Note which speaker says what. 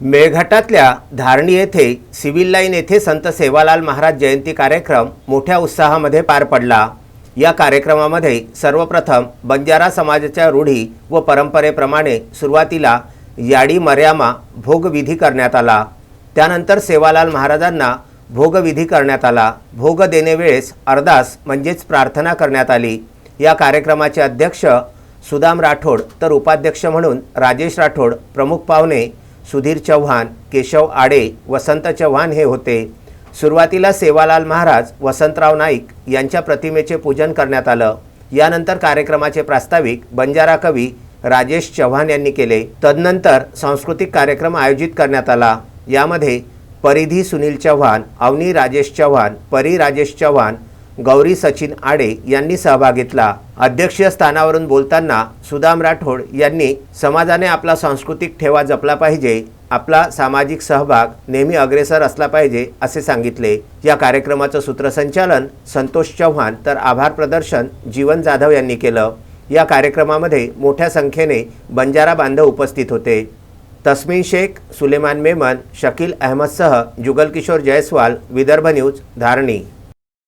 Speaker 1: मेळघाटातल्या धारणी येथे civil line येथे संत सेवालाल महाराज जयंती कार्यक्रम मोठ्या उत्साहामध्ये पार पडला. या कार्यक्रमामध्ये सर्वप्रथम बंजारा समाजाच्या रूढी व परंपरेप्रमाणे सुरुवातीला याडी मर्यामा भोगविधी करण्यात आला. त्यानंतर सेवालाल महाराजांना भोगविधी करण्यात आला. भोग देणेवेळेस अरदास म्हणजेच प्रार्थना करण्यात आली. या कार्यक्रमाचे अध्यक्ष सुदाम राठोड तर उपाध्यक्ष म्हणून राजेश राठोड प्रमुख पाहुणे सुधीर चव्हाण केशव आडे वसंत चव्हाण हे होते. सुरुवातीला सेवालाल महाराज वसंतराव नाईक यांच्या प्रतिमेचे पूजन करण्यात आलं. यानंतर कार्यक्रमाचे प्रास्ताविक बंजारा कवी राजेश चव्हाण यांनी केले. तदनंतर सांस्कृतिक कार्यक्रम आयोजित करण्यात आला. यामध्ये परिधी सुनील चव्हाण अवनी राजेश चव्हाण परी राजेश चव्हाण गौरी सचिन आडे यांनी सहभाग घेतला. अध्यक्षीय स्थानावरून बोलताना सुदाम राठोड यांनी समाजाने आपला सांस्कृतिक ठेवा जपला पाहिजे. आपला सामाजिक सहभाग नेहमी अग्रेसर असला पाहिजे असे सांगितले. या कार्यक्रमाचं सूत्रसंचालन संतोष चव्हाण तर आभार प्रदर्शन जीवन जाधव यांनी केलं. या कार्यक्रमामध्ये मोठ्या संख्येने बंजारा बांधव उपस्थित होते. तस्मिन शेख सुलेमान मेमन शकील अहमदसह जुगलकिशोर जयस्वाल विदर्भ न्यूज धारणी.